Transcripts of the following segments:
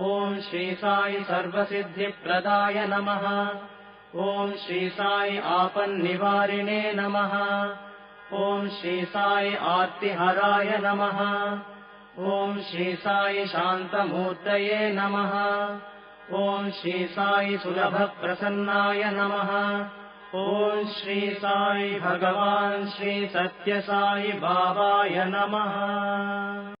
ॐ श्री साई सर्वसिद्धिप्रदाय नमः ॐ श्री साई आपन्निवारिणे नमः ॐ श्री साई आत्तिहराय नमः ॐ श्री साई शान्तमूर्तये नमः ॐ श्री साई सुलभप्रसन्नाय नमः ॐ श्री साई भगवान् सत्यसाई बाबाय नमः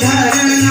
ధరణ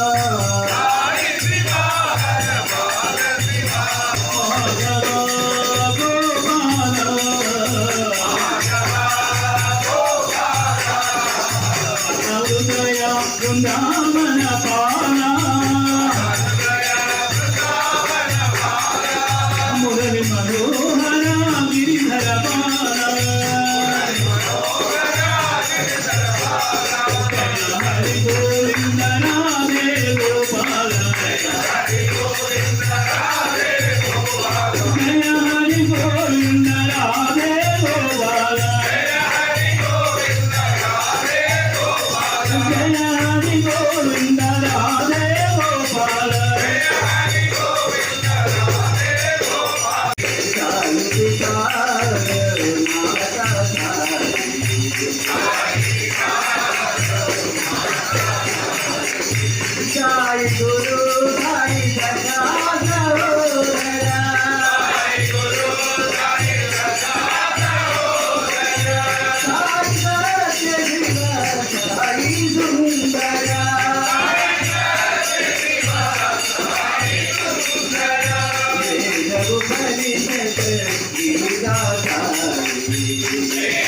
Oh. Yeah.